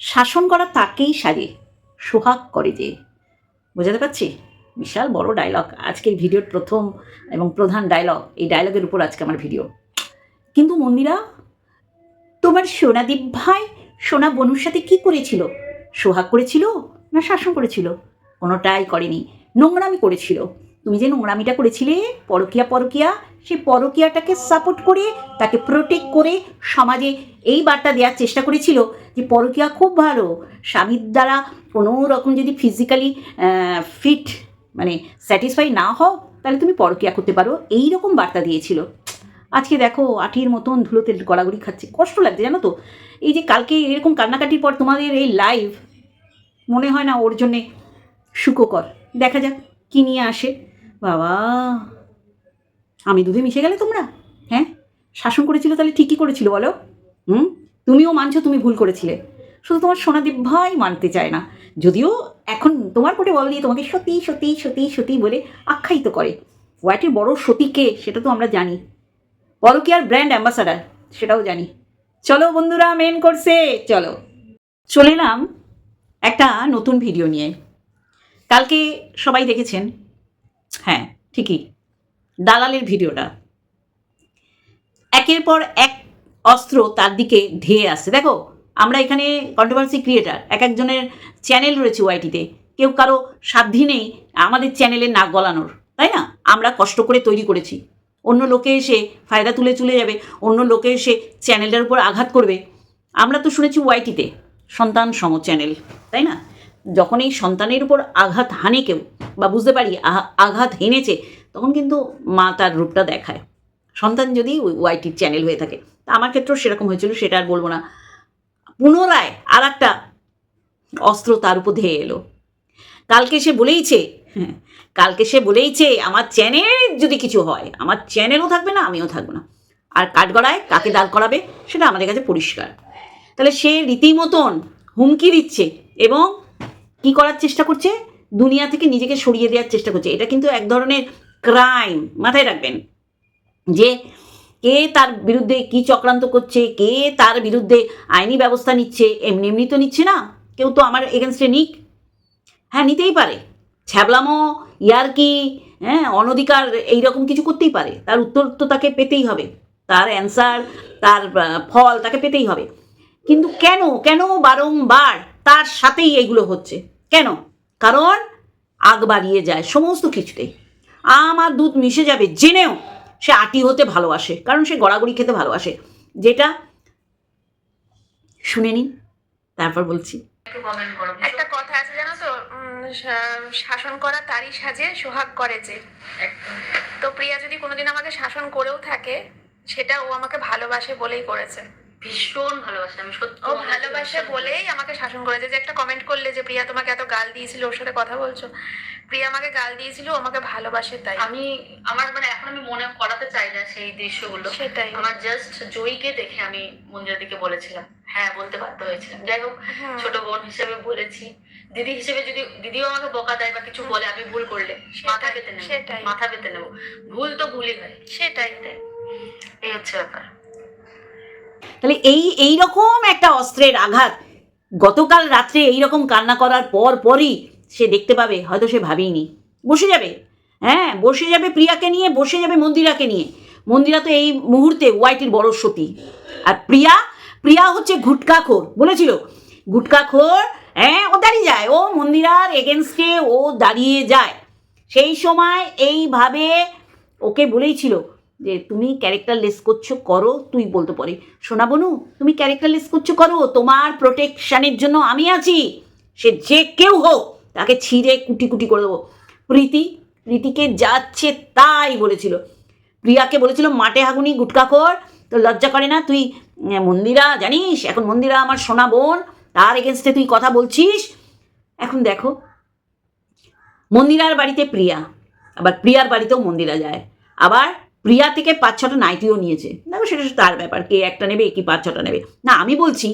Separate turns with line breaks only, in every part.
শাসন করা তাকেই সারে সোহাগ করে যে বোঝাতে পারছি? বিশাল বড় ডায়লগ আজকের ভিডিওর প্রথম এবং প্রধান ডায়লগ এই ডায়লগের উপর আজকে আমার ভিডিও কিন্তু মন্দিরা, তোমার সোনাদীপ ভাই, সোনা বনুর সাথে কি করেছিল? সোহাগ করেছিল না শাসন করেছিল? কোনোটাই করেনি। নোংরামি করেছিল। তুমি যে নোংরামিটা করেছিলে, পরকিয়া পরকিয়া সেই পরকিয়াটাকে সাপোর্ট করে, তাকে প্রোটেক্ট করে সমাজে এই বার্তা দেওয়ার চেষ্টা করেছিল যে পরকিয়া খুব ভালো। স্বামীর দ্বারা কোনো রকম যদি ফিজিক্যালি ফিট মানে স্যাটিসফাই না হও, তাহলে তুমি পরকিয়া করতে পারো। এই রকম বার্তা দিয়েছিল। আজকে দেখো, আঠির মতন ধুলোতে গড়াগড়ি খাচ্ছে। কষ্ট লাগছে, জানো তো? এই যে কালকে এরকম কান্নাকাটির পর তোমাদের এই লাইভ মনে হয় না ওর জন্যে সুখকর। দেখা যাক কী নিয়ে আসে। বাবা! আমি দুধে মিশে গেলে তোমরা? হ্যাঁ? শাসন করেছিল তাহলে ঠিকই করেছিল, বলো। হুম? তুমিও মানছো, তুমি ভুল করেছিলে। শুধু তোমার সোনাদীপ ভাই মানতে চায় না। যদিও এখন তোমার কোটে বল দিয়ে তোমাকে সতী সতী সতী সতী বলে আখ্যায়িত করে। হোয়াইটের বড় সতী কে, সেটা তো আমরা জানি। পরকিয়ার ব্র্যান্ড অ্যাম্বাসাডার, সেটাও জানি। চলো বন্ধুরা মেন করছে চলো। চলে এলাম একটা নতুন ভিডিও নিয়ে। কালকে সবাই দেখেছেন? হ্যাঁ ঠিকই। দালালের ভিডিওটা। একের পর এক অস্ত্র তার দিকে ধেয়ে আসছে। দেখো, আমরা এখানে কন্ট্রোভার্সি ক্রিয়েটার এক একজনের চ্যানেল রয়েছে ওয়াইটিতে কেউ কারও সাধ্যি নেই আমাদের চ্যানেলের নাক গলানোর, তাই না? আমরা কষ্ট করে তৈরি করেছি। অন্য লোকে এসে ফায়দা তুলে চলে যাবে, অন্য লোকে এসে চ্যানেলটার উপর আঘাত করবে। আমরা তো শুনেছি ওয়াইটিতে সন্তান সম চ্যানেল তাই না? যখন এই সন্তানের উপর আঘাত হানে কেউ, বা বুঝতে পারি আঘাত হেনেছে তখন কিন্তু মা তার রূপটা দেখায়। সন্তান যদি ওয়াইটির চ্যানেল হয়ে থাকে তা আমার ক্ষেত্রেও সেরকম হয়েছিল সেটা আর বলব না। পুনরায় আর একটা অস্ত্র তার উপর ধেয়ে এলো। কালকে সে বলেইছে হ্যাঁ, কালকে সে বলেইছে আমার চ্যানেল যদি কিছু হয় আমার চ্যানেলও থাকবে না আমিও থাকব না। আর কাঠগড়ায় কাকে দাঁড় করাবে সেটা আমাদের কাছে পরিষ্কার। তাহলে সে রীতিমতন হুমকি দিচ্ছে এবং কি করার চেষ্টা করছে? দুনিয়া থেকে নিজেকে সরিয়ে দেওয়ার চেষ্টা করছে। এটা কিন্তু এক ধরনের ক্রাইম মাথায় রাখবেন। যে কে তার বিরুদ্ধে কি চক্রান্ত করছে, কে তার বিরুদ্ধে আইনি ব্যবস্থা নিচ্ছে, এমনি এমনি তো নিচ্ছে না। কেউ তো আমার এগেনস্টে নিক। হ্যাঁ নিতেই পারে। ছ্যাবলামো, ইয়ারকি হ্যাঁ অনধিকার, এইরকম কিছু করতেই পারে। তার উত্তর তো তাকে পেতেই হবে। তার অ্যান্সার তার ফল তাকে পেতেই হবে। কিন্তু কেন কেন বারংবার তার সাথেই এগুলো হচ্ছে? কেন? কারণ আগ বাড়িয়ে যায় সমস্ত কিছুতেই। আমার দুধ মিশে যাবে জেনেও সে আটি হতে ভালোবাসে কারণ সে গড়াগড়ি খেতে ভালোবাসে। যেটা শুনে নিন তারপর বলছি।
একটু
একটা কথা আছে জানো তো উম, শাসন করা তারই সাজে সোহাগ করে যে। তো প্রিয়া যদি কোনোদিন আমাকে শাসন করেও থাকে সেটা ও আমাকে ভালোবাসে বলেই করেছে।
ভীষণ ভালোবাসে আমি সত্যি
ও ভালোবাসে বলেই আমাকে শাসন করেছে যে একটা কমেন্ট করলে যে প্রিয়া তোমাকে এত গাল দিয়েছিল ওর সাথে কথা বলছো। প্রিয়া আমাকে গাল দিয়েছিল ও আমাকে ভালোবাসে তাই।
আমি আমার মানে এখন আমি মনে করাতে চাই না সেই দৃশ্যগুলো।
সেটাই।
আমার জাস্ট জয়ীকে দেখে আমি মঞ্জুরিকে বলেছিলাম হ্যাঁ বলতে বাধ্য হয়েছিলাম। যাই হোক ছোট বোন হিসেবে বলেছি। দিদি হিসেবে যদি দিদিও আমাকে বকা দেয় বা কিছু বলে আমি ভুল করলে মাথা পেতে নেব
সেটাই।
মাথা পেতে নেব। ভুল তো ভুলই হয়।
সেটাই।
তাই এই হচ্ছে ব্যাপার।
তাহলে এই এই রকম একটা অস্ত্রের আঘাত গতকাল রাত্রে এই রকম কান্না করার পর পরই সে দেখতে পাবে, হয়তো সে ভাবেইনি। বসে যাবে। হ্যাঁ বসে যাবে প্রিয়াকে নিয়ে, বসে যাবে মন্দিরাকে নিয়ে। মন্দিরা তো এই মুহূর্তে ওয়াইটির বড় সতী। আর প্রিয়া প্রিয়া হচ্ছে গুটকাখোর, বলেছিল? গুটকাখোর হ্যাঁ ও দাঁড়িয়ে যায়। ও মন্দিরার এগেনস্টে ও দাঁড়িয়ে যায়। সেই সময় এইভাবে ওকে বলেইছিল যে তুমি ক্যারেক্টার লেস করছ, করো, তুই বলতে পারি। সোনা বনু, তুমি ক্যারেক্টার লেস করছ, করো, তোমার প্রোটেকশানের জন্য আমি আছি। সে যে কেউ হোক, তাকে ছিঁড়ে কুটি কুটি করে দেবো। প্রীতি, প্রীতিকে যাচ্ছে তাই বলেছিল। প্রিয়াকে বলেছিল, মাঠে হাগুনি গুটকাখোর তো লজ্জা করে না, তুই মন্দিরা, জানিস? এখন মন্দিরা আমার সোনা বোন, তার এগেনস্টে তুই কথা বলছিস? এখন দেখো, মন্দিরার বাড়িতে প্রিয়া, আবার প্রিয়ার বাড়িতেও মন্দিরা যায়। আবার প্রিয়া থেকে পাঁচ ছটা নাইটিও নিয়েছে। দেখো সেটা তার ব্যাপার, কে একটা নেবে, কি পাঁচ ছটা নেবে। না, আমি বলছি,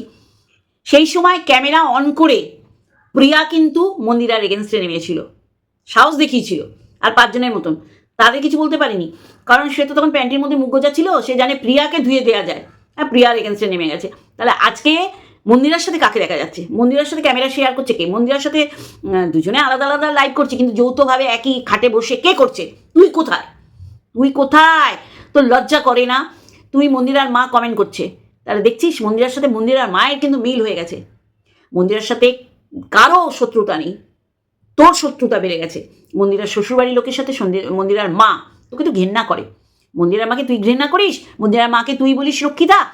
সেই সময় ক্যামেরা অন করে প্রিয়া কিন্তু মন্দিরার এগেনস্টে নেমেছিল। সাহস দেখিয়েছিল, আর পাঁচজনের মতন। তাদের কিছু বলতে পারিনি, কারণ সে তো তখন প্যান্টের মধ্যে মুখ গোজা ছিল সে জানে প্রিয়াকে ধুয়ে দেওয়া যায়, আর প্রিয়ার এগেনস্টে নেমে গেছে। তাহলে আজকে মন্দিরার সাথে কাকে দেখা যাচ্ছে? মন্দিরার সাথে ক্যামেরা শেয়ার করছে কে? মন্দিরার সাথে দুজনে আলাদা আলাদা লাইভ করছে, কিন্তু যৌথভাবে একই খাটে বসে কে করছে? তুই কোথায়? তুই কোথায়? তোর লজ্জা করে না? তুই মন্দিরার মা কমেন্ট করছে। তাহলে দেখছিস, মন্দিরার সাথে মন্দিরার মায়ের কিন্তু মিল হয়ে গেছে। মন্দিরার সাথে কারও শত্রুতা নেই। তোর শত্রুতা বেড়ে গেছে। মন্দিরার শ্বশুরবাড়ির লোকের সাথে মন্দিরার মা, তোকে তো ঘেন্না করে। মন্দিরার মাকে তুই ঘৃণা করিস? মন্দিরার মাকে তুই বলিস রক্ষিতা?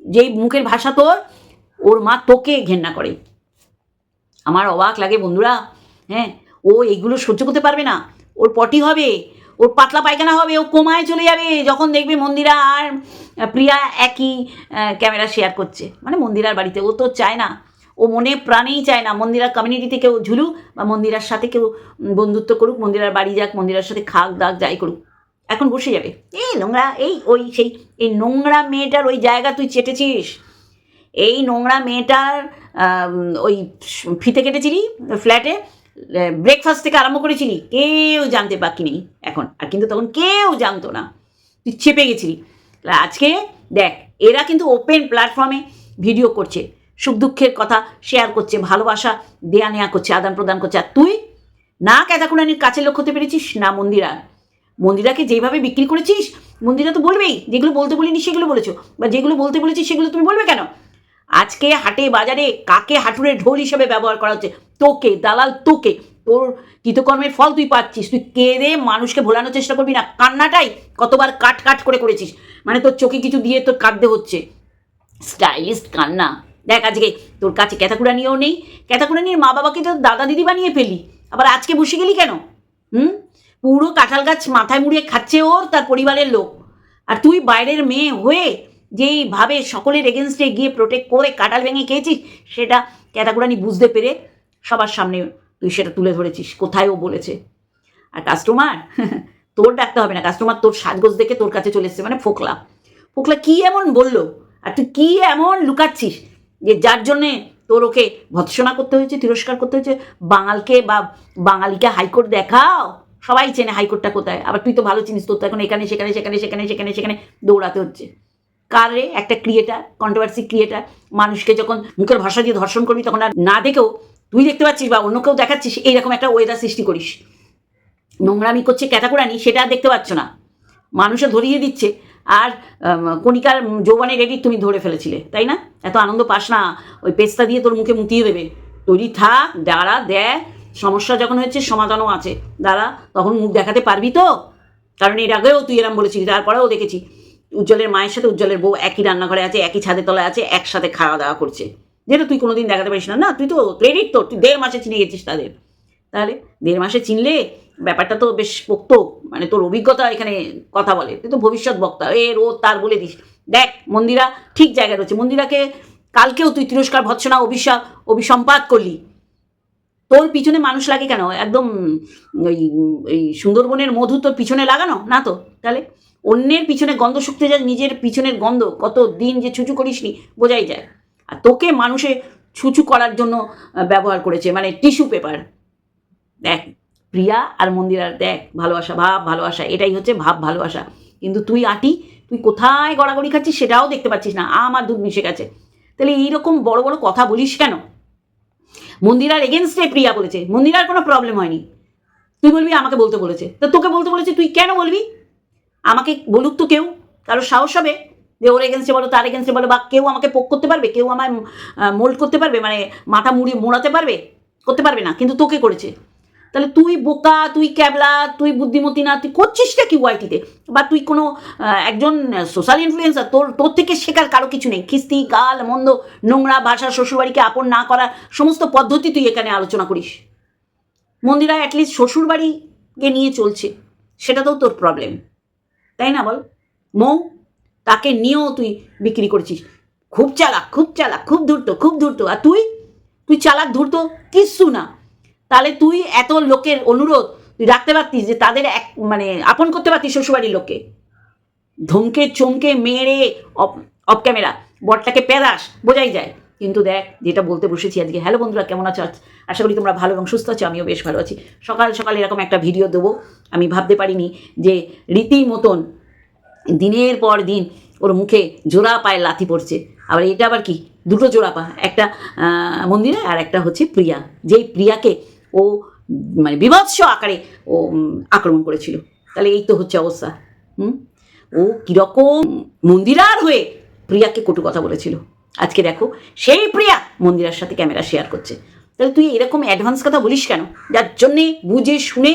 যেই মুখের ভাষা তোর, ওর মা তোকে ঘেন্না করে। আমার অবাক লাগে বন্ধুরা হ্যাঁ? ও এইগুলো সহ্য করতে পারবে না। ওর পটি হবে। ওর পাতলা পায়খানা হবে, ও কোমায় চলে যাবে, যখন দেখবে মন্দিরা আর প্রিয়া একই ক্যামেরা শেয়ার করছে। মানে মন্দিরার বাড়িতে, ও তো চায় না, ও মনে প্রাণেই চায় না মন্দিরার কমিউনিটিতে কেউ ঝুলুক বা মন্দিরার সাথে কেউ বন্ধুত্ব করুক, মন্দিরার বাড়ি যাক, মন্দিরার সাথে খাক দাক যাই করুক, এখন বসে যাবে। এই নোংরা, এই ওই সেই, এই নোংরা মেয়েটার ওই জায়গা তুই চেটেছিস? এই নোংরা মেয়েটার ওই ফিতে কেটেছিলি, ফ্ল্যাটে? ব্রেকফাস্ট থেকে আরম্ভ করেছিলি কেউ জানতে বাকি নেই এখন। আর কিন্তু তখন কেউ জানতো না। তুই চেপে গেছিলি। আজকে দেখ, এরা কিন্তু ওপেন প্ল্যাটফর্মে ভিডিও করছে, সুখ দুঃখের কথা শেয়ার করছে, ভালোবাসা দেয়া নেয়া করছে, আদান প্রদান করছে। আর তুই না ক্যাতাকুরানির কাছে লক্ষ্য হতে পেরেছিস না মন্দিরা মন্দিরাকে যেভাবে বিক্রি করেছিস, মন্দিরা তো বলবেই, যেগুলো বলতে বলিনি সেগুলো বলেছ। বা যেগুলো বলতে বলেছিস সেগুলো তুমি বলবে কেন? আজকে হাটে বাজারে কাকে হাঁটুরে ঢোল হিসেবে ব্যবহার করা হচ্ছে? তোকে, দালাল তোকে। তোর কৃতকর্মের ফল তুই পাচ্ছিস। তুই কেঁদে মানুষকে ভোলানোর চেষ্টা করবি না। কান্নাটাই কতবার কাট কাট করে করেছিস। মানে তোর চোখে কিছু দিয়ে তোর কাঁদতে হচ্ছে। স্টাইলিস্ট কান্না। দেখ আজকে তোর কাছে ক্যাথাকুরানিও নেই। ক্যাথাকুরানির মা বাবাকে তো দাদা দিদি বানিয়ে ফেলি। আবার আজকে বসে গেলি কেন? হুম? পুরো কাঁঠাল গাছ মাথায় মুড়িয়ে খাচ্ছে ওর, তার পরিবারের লোক। আর তুই বাইরের মেয়ে হয়ে যেইভাবে সকলের এগেনস্টে গিয়ে প্রোটেক্ট করে কাঁঠাল ভেঙে খেয়েছিস, সেটা ক্যাটাকুরানি বুঝতে পেরে সবার সামনে তুই সেটা তুলে ধরেছিস। কোথায় ও বলেছে? আর কাস্টমার তোর ডাকতে হবে না। কাস্টমার তোর সাজগোজ দেখে তোর কাছে চলে এসছে মানে ফোকলা। ফোকলা কি এমন বলল? আর তুই কি এমন লুকাচ্ছিস যে যার জন্যে তোর ওকে ভৎসনা করতে হয়েছে, তিরস্কার করতে হয়েছে? বাঙালকে বা বাঙালিকে হাইকোর্ট দেখাও। সবাই চেনে হাইকোর্টটা কোথায়। আবার তুই তো ভালো চিনিস, তোর তো এখন এখানে, সেখানে সেখানে সেখানে সেখানে সেখানে দৌড়াতে হচ্ছে। কারে একটা ক্রিয়েটার কন্ট্রোভার্সি ক্রিয়েটার মানুষকে যখন মুখের ভাষা দিয়ে ধর্ষণ করবি, তখন আর না দেখেও তুই দেখতে পাচ্ছিস বা অন্য কেউ দেখাচ্ছিস, এইরকম একটা ওয়েদার সৃষ্টি করিস। নোংরামি করছে ক্যাতাকুরানি সেটা আর দেখতে পাচ্ছ না। মানুষে ধরিয়ে দিচ্ছে। আর কণিকার যৌবনের এডিট তুমি ধরে ফেলেছিলে, তাই না? এত আনন্দ পাস না, ওই পেস্তা দিয়ে তোর মুখে মুতিয়ে দেবে। তৈরি থাক, দাঁড়া, দেখ, সমস্যা যখন হয়েছে সমাধানও আছে। দাঁড়া, তখন মুখ দেখাতে পারবি তো? কারণ এর আগেও তুই এরম বলেছিলি, তারপরেও দেখেছি। উজ্জ্বলের মায়ের সাথে উজ্জ্বলের বউ একই রান্নাঘরে আছে, একই ছাদের তলায় আছে, একসাথে খাওয়া দাওয়া করছে। যেটা তুই কোনোদিন দেখাতে পারিস না না, তুই তো ক্রেডিট তোর, তুই দেড় মাসে চিনে গেছিস তাদের। তাহলে দেড় মাসে চিনলে ব্যাপারটা তো বেশ পোক্ত মানে তোর অভিজ্ঞতা এখানে কথা বলে, তুই তো ভবিষ্যৎ বক্তা এর ও তার বলে দিস। দেখ, মন্দিরা ঠিক জায়গায় রয়েছে, মন্দিরাকে কালকেও তুই তিরস্কার, ভৎসনা অভিশাপ অভিসম্পাত করলি। তোর পিছনে মানুষ লাগে কেন? একদম ওই ওই সুন্দরবনের মধু তোর পিছনে লাগানো? না তো? তাহলে অন্যের পিছনে গন্ধ শুকতে যায়, নিজের পিছনের গন্ধ, কত দিন যে ছুচু করিসনি, বোঝাই যায়। আর তোকে মানুষে ছুচু করার জন্য ব্যবহার করেছে মানে টিস্যু পেপার। দেখ, প্রিয়া আর মন্দিরার দেখ, ভালোবাসা, ভাব, ভালোবাসা, এটাই হচ্ছে ভাব, ভালোবাসা। কিন্তু তুই আটি, তুই কোথায় গড়াগড়ি খাচ্ছিস সেটাও দেখতে পাচ্ছিস না আমার দুধ মিশে গেছে। তাহলে এইরকম বড় বড় কথা বলিস কেন? মন্দিরার এগেনস্টে প্রিয়া বলেছে, মন্দিরার কোনো প্রবলেম হয়নি। তুই বলবি, আমাকে বলতে বলেছে। তা তোকে বলতে বলেছে, তুই কেন বলবি? আমাকে বলুক তো কেউ। কারও সাহস হবে যে ওর এগেনস্টে বলো, তার এগেনস্টে বলো, বা কেউ আমাকে পোক করতে পারবে, কেউ আমায় মোল্ড করতে পারবে মানে মাথা মুড়ি মোড়াতে পারবে, করতে পারবে না, কিন্তু তোকে করেছে। তাহলে তুই বোকা, তুই ক্যাবলা, তুই বুদ্ধিমতী না, তুই করছিসটা কি ওয়াইটিতে বা তুই কোনো একজন সোশ্যাল ইনফ্লুয়েন্সার তোর তোর থেকে শেখার কারও কিছু নেই। খিস্তি, গাল, মন্দ, নোংরা, ভাষা, শ্বশুরবাড়িকে আপন না করা, সমস্ত পদ্ধতি তুই এখানে আলোচনা করিস। মন্দিরা অ্যাটলিস্ট শ্বশুরবাড়িকে নিয়ে চলছে। সেটাতেও তোর প্রবলেম তাই না বল? মৌ, তাকে নিয়েও তুই বিক্রি করেছিস। খুব চালাক খুব চালাক, খুব ধূর্ত খুব ধূর্ত। আর তুই? তুই চালাক, ধূর্ত কিচ্ছু না। তাহলে তুই এত লোকের অনুরোধ তুই রাখতে পারতিস যে তাদের এক মানে আপন করতে পারতিস শ্বশুরবাড়ির লোককে? ধমকে, চমকে মেরে অফ ক্যামেরা, বরটাকে প্যাদাস বোঝাই যায়। কিন্তু দেখ, যেটা বলতে বসেছি আজকে। হ্যালো বন্ধুরা, কেমন আছো? আশা করি তোমরা ভালো এবং সুস্থ আছো, আমিও বেশ ভালো আছি। সকাল সকাল এরকম একটা ভিডিও দেবো। আমি ভাবতে পারিনি যে রীতি মতন দিনের পর দিন ওর মুখে জোড়া পায়ে লাথি পড়ছে। আবার এটা আবার কি? দুটো জোড়াপা একটা মন্দিরে আর একটা হচ্ছে প্রিয়া। যেই প্রিয়াকে ও মানে বিভৎস আকারে ও আক্রমণ করেছিল। তাহলে এই তো হচ্ছে অবস্থা। হুম? ও কীরকম মন্দিরার হয়ে প্রিয়াকে কটু কথা বলেছিল। আজকে দেখো, সেই প্রিয়া মন্দিরার সাথে ক্যামেরা শেয়ার করছে। তাহলে তুই এরকম অ্যাডভান্স কথা বলিস কেন? যার জন্যে বুঝে শুনে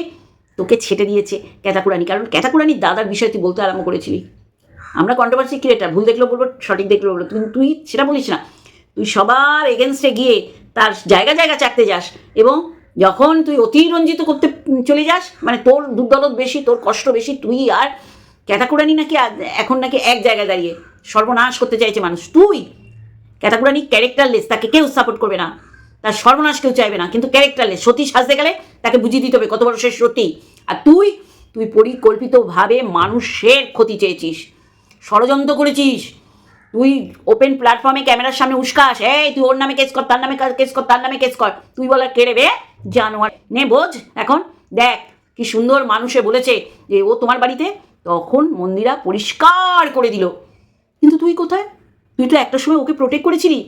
তোকে ছেটে দিয়েছে ক্যাটাকুরানি কারণ ক্যাটাকুরানির দাদার বিষয়ে তুই বলতে আরম্ভ করেছিলি। আমরা কন্ট্রোভার্সি ক্রিয়েটার ভুল দেখলেও বলব, সঠিক দেখলেও বলব। তুই তুই সেটা বলিস না। তুই সবার এগেনস্টে গিয়ে তার জায়গা জায়গা চাকতে যাস এবং যখন তুই অতিরঞ্জিত করতে চলে যাস মানে তোর দুর্দলত বেশি, তোর কষ্ট বেশি, তুই আর ক্যাটাকুরানি নাকি এখন নাকি এক জায়গায় দাঁড়িয়ে সর্বনাশ করতে চাইছে মানুষ। তুই ক্যাটাকুরানি ক্যারেক্টারলেস তাকে কেউ সাপোর্ট করবে না। তার সর্বনাশ কেউ চাইবে না। কিন্তু ক্যারেক্টারলেস, সতী সাজতে গেলে তাকে বুঝিয়ে দিতে হবে কত বড় সে সতী। আর তুই তুই পরিকল্পিতভাবে মানুষের ক্ষতি চেয়েছিস, ষড়যন্ত্র করেছিস। তুই ওপেন প্ল্যাটফর্মে ক্যামেরার সামনে উস্কাস, এই, তুই ওর নামে কেস কর, তার নামে কেস কর, তার নামে কেস কর। তুই বলার কেড়ে বে? জানোয়ার। নে, বোঝ, এখন দেখ কি সুন্দর মানুষে বলেছে যে ও তোমার বাড়িতে তখন মন্দিরা পরিষ্কার করে দিল। কিন্তু তুই কোথায়? তুই তো একটা সময় ওকে প্রোটেক্ট করেছিলি।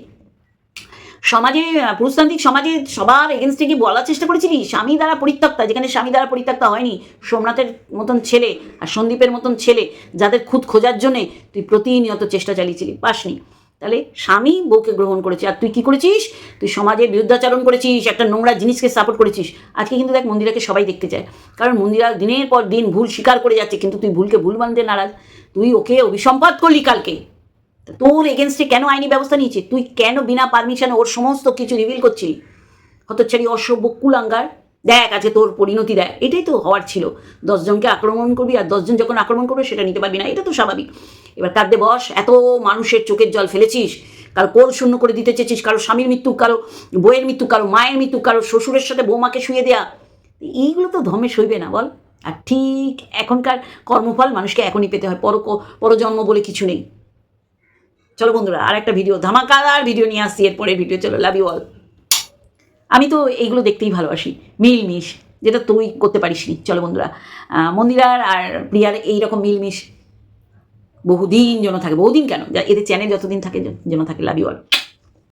সমাজে পুরুষতান্ত্রিক সমাজে সবার এগেনস্টে গিয়ে বলার চেষ্টা করেছিলি স্বামী দ্বারা পরিত্যক্তা, যেখানে স্বামী দ্বারা পরিত্যক্তা হয়নি, সোমনাথের মতন ছেলে আর সন্দীপের মতন ছেলে, যাদের খুদ খোঁজার জন্যে তুই প্রতিনিয়ত চেষ্টা চালিয়েছিলি, পাসনি। তাহলে স্বামী বউকে গ্রহণ করেছে, আর তুই কি করেছিস? তুই সমাজের বিরুদ্ধাচরণ করেছিস, একটা নোংরা জিনিসকে সাপোর্ট করেছিস। আজকে কিন্তু দেখ মন্দিরাকে সবাই দেখতে চায়, কারণ মন্দিরা দিনের পর দিন ভুল স্বীকার করে যাচ্ছে, কিন্তু তুই ভুলকে ভুল মানতে নারাজ। তুই ওকে অভিসম্পাদ করলি কালকে। তোর এগেনস্টে কেন আইনি ব্যবস্থা নিয়েছে? তুই কেন বিনা পারমিশনে ওর সমস্ত কিছু রিভিল করছিলি? হতচ্ছাড়ি, অসভ্য, কুলাঙ্গার। দেখ, আজকে তোর পরিণতি দেখ। এটাই তো হওয়ার ছিল। দশজনকে আক্রমণ করবি আর দশজন যখন আক্রমণ করবে, সেটা নিতে পারবি না। এটা তো স্বাভাবিক। এবার কাঁদতে বস, এত মানুষের চোখের জল ফেলেছিস? কারও কোল শূন্য করে দিতে চেয়েছিস? কারও স্বামীর মৃত্যু, কারও বইয়ের মৃত্যু, কারও মায়ের মৃত্যু, কারও শ্বশুরের সাথে বৌমাকে শুয়ে দেয়া। এইগুলো তো ধমে সইবে না, বল। আর ঠিক এখনকার কর্মফল মানুষকে এখনই পেতে হয়। পর পরজন্ম বলে কিছু নেই। চলো বন্ধুরা আর একটা ভিডিও ধামাকাদার ভিডিও নিয়ে আসছি এরপরে ভিডিও চলো লাভ ইউ অল আমি তো এইগুলো দেখতেই ভালোবাসি, মিলমিশ, যেটা তুই করতে পারিস নি চলো বন্ধুরা মন্দিরার আর প্রিয়ার এইরকম মিলমিশ, বহুদিন যেন থাকে, বহুদিন কেন? এদের চ্যানেল যতদিন থাকে, যেন থাকে লাভ ইউ অল